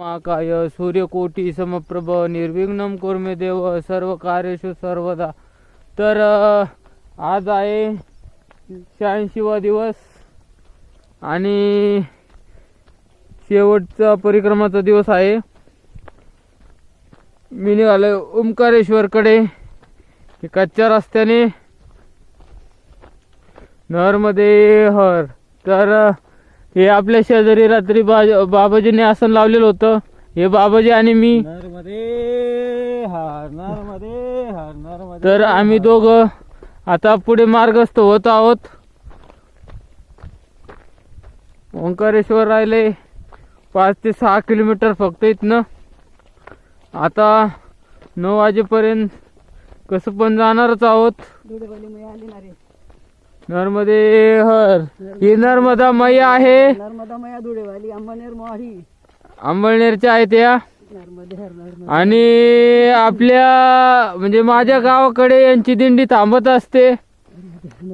महाकाय सूर्यकोटी समप्रभ निर्विघ्न कोर्मे देव सर्व कार्यशु सर्वदा. तर आज आहे शहाऐंशीवा दिवस आणि शेवटचा परिक्रमाचा दिवस आहे. मी निघालो ओंकारेश्वरकडे कच्च्या रस्त्याने. नरमध्ये हर तर हे आपल्या शेजारी रात्री बा बाबाजीने आसन लावलेलं होतं. हे बाबाजी आणि मी. नरमध्ये हर नरमध्ये हर नरमध्ये तर आम्ही दोघं आता पुढे मार्गस्थ होत आहोत. ओंकारेश्वर राहिले पाच ते सहा किलोमीटर फक्त इथनं. आता नऊ वाजेपर्यंत कसं पण जाणारच आहोत. नर्मदे हर ही नर्मदा मैया आहे. नर्मदा मैया धुळेवाली अंबनेर मोहारी अंबळनेरच्या आहेत या. नर्मदे हर नर्मदे आणि आपल्या म्हणजे माझ्या गावाकडे यांची दिंडी थांबत असते.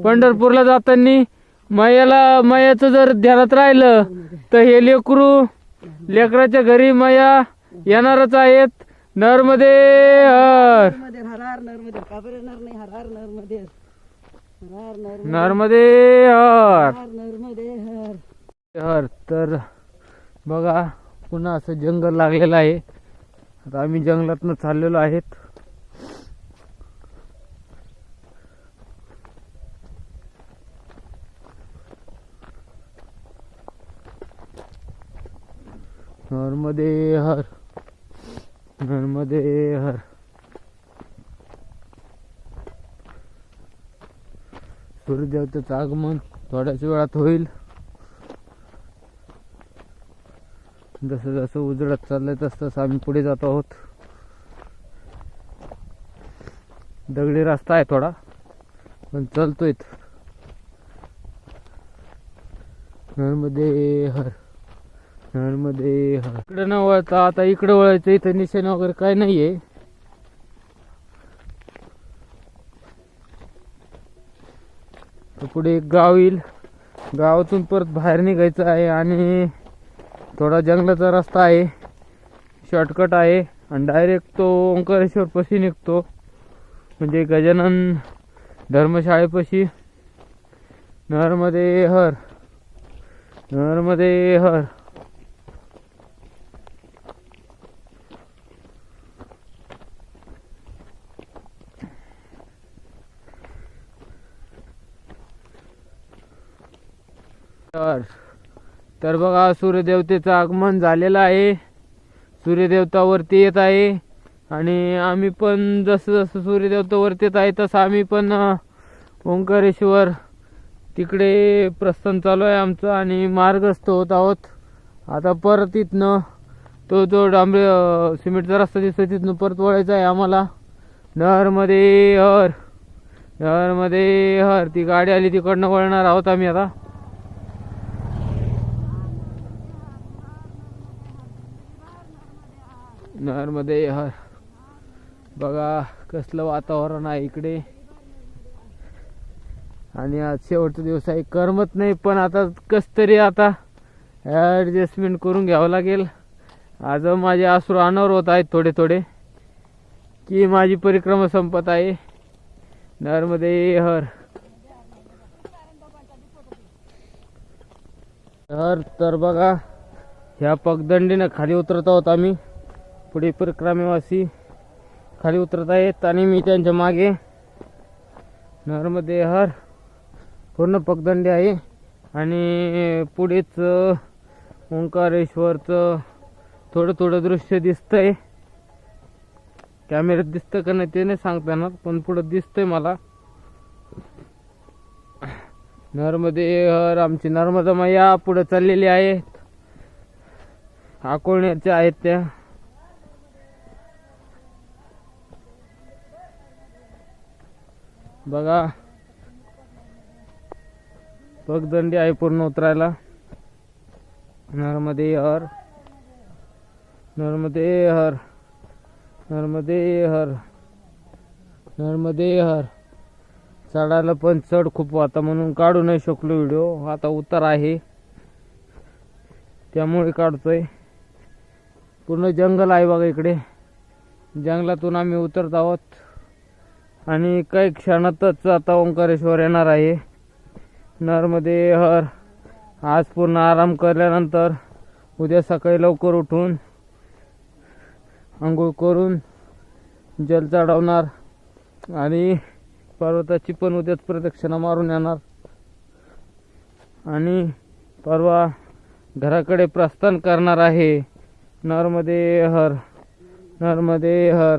पंढरपूरला जाताना मैयाला मैयाचं जर ध्यानात राहिलं तर हे लेकरू लेकराच्या घरी मैया येणारच आहेत. हर. नर्मदे हर हर नर्मदे काबरे नर नाही हर हर नर्मदे नर्मदे हर. हर. नर्मदे हर. हर. तर बघा पुन्हा असं जंगल लागलेलं आहे. आता आम्ही जंगलातनं चाललेलो आहेत. नर्मदे हर. नर्मदे हर. सूर्यदेवतेचं आगमन थोड्याच वेळात होईल. जसं जसं उजळत चाललंय तस तसं आम्ही पुढे जात आहोत. दगडी रस्ता आहे थोडा पण चालतोय नळमध्ये हर नळमध्ये हर. इकडे न वळता आता इकडे वळायचं इथं निशाण वगैरे काय नाहीये. पुढे एक गाव येईल. गावातून परत बाहेर निघायचं आहे आणि थोडा जंगलाचा रस्ता आहे. शॉर्टकट आहे आणि डायरेक्ट तो ओंकारेश्वरपाशी निघतो. म्हणजे गजानन धर्मशाळेपाशी. नरमध्ये हर नरमध्ये हर तर तर बघा सूर्यदेवतेचं आगमन झालेलं आहे. सूर्यदेवतावरती येत आहे. आणि आम्ही पण जसं जसं सूर्यदेवतावरती येत आहे तसं आम्ही पण ओंकारेश्वर तिकडे प्रस्थान चालू आहे आमचं आणि मार्गस्थ होत आहोत. आता परत इथनं तो जो डांबरे सिमेंटचा रस्ता दिसतोय तिथनं परत वळायचा आहे आम्हाला. नहरमध्ये हर नहरमध्ये हर. ती गाडी आली तिकडनं वळणार आहोत आम्ही आता. नरमध्ये हर बघा कसलं वातावरण आहे इकडे. आणि आज शेवटचा दिवस आहे. करमत नाही पण आता कस तरी आता ॲडजस्टमेंट करून घ्यावं लागेल. आज माझे आसरू अनावर होत आहेत थोडे थोडे. की माझी परिक्रमा संपत आहे. नरमध्ये हर. हर तर बघा ह्या पगदंडीनं खाली उतरत आहोत आम्ही. पुढे परिक्रमेवासी खाली उतरत आहेत आणि मी त्यांच्या मागे नर्मदे हर पूर्ण पगदंडी आहे. आणि पुढेच ओंकारेश्वरचं थोडं थोडं दृश्य दिसतंय. कॅमेऱ्यात दिसतं का नाही ते नाही सांगताना पण पुढं दिसतंय मला. नर्मदे हर आमची नर्मदा मैया पुढे चाललेली आहेत. अकोळण्याच्या आहेत त्या. बघा. पगदंडी आहे पूर्ण उतरायला. नर्मदे हर नर्मदे हर नर्मदे हर नर्मदे हर चढायला पण चढ खूप होता म्हणून काढू नाही शकलो व्हिडिओ आता उतार आहे. त्यामुळे काढतोय. पूर्ण जंगल आहे बघा इकडे. जंगलातून आम्ही उतरत आहोत. आणि काही क्षणातच आता ओंकारेश्वर येणार आहे. नरमध्ये हर. आज पूर्ण आराम केल्यानंतर उद्या सकाळी लवकर उठून आंघोळ करून जल चढवणार आणि पर्वताची पण उद्याच प्रदक्षिणा मारून येणार. आणि परवा घराकडे प्रस्थान करणार आहे. नरमध्ये हर. नरमध्ये हर.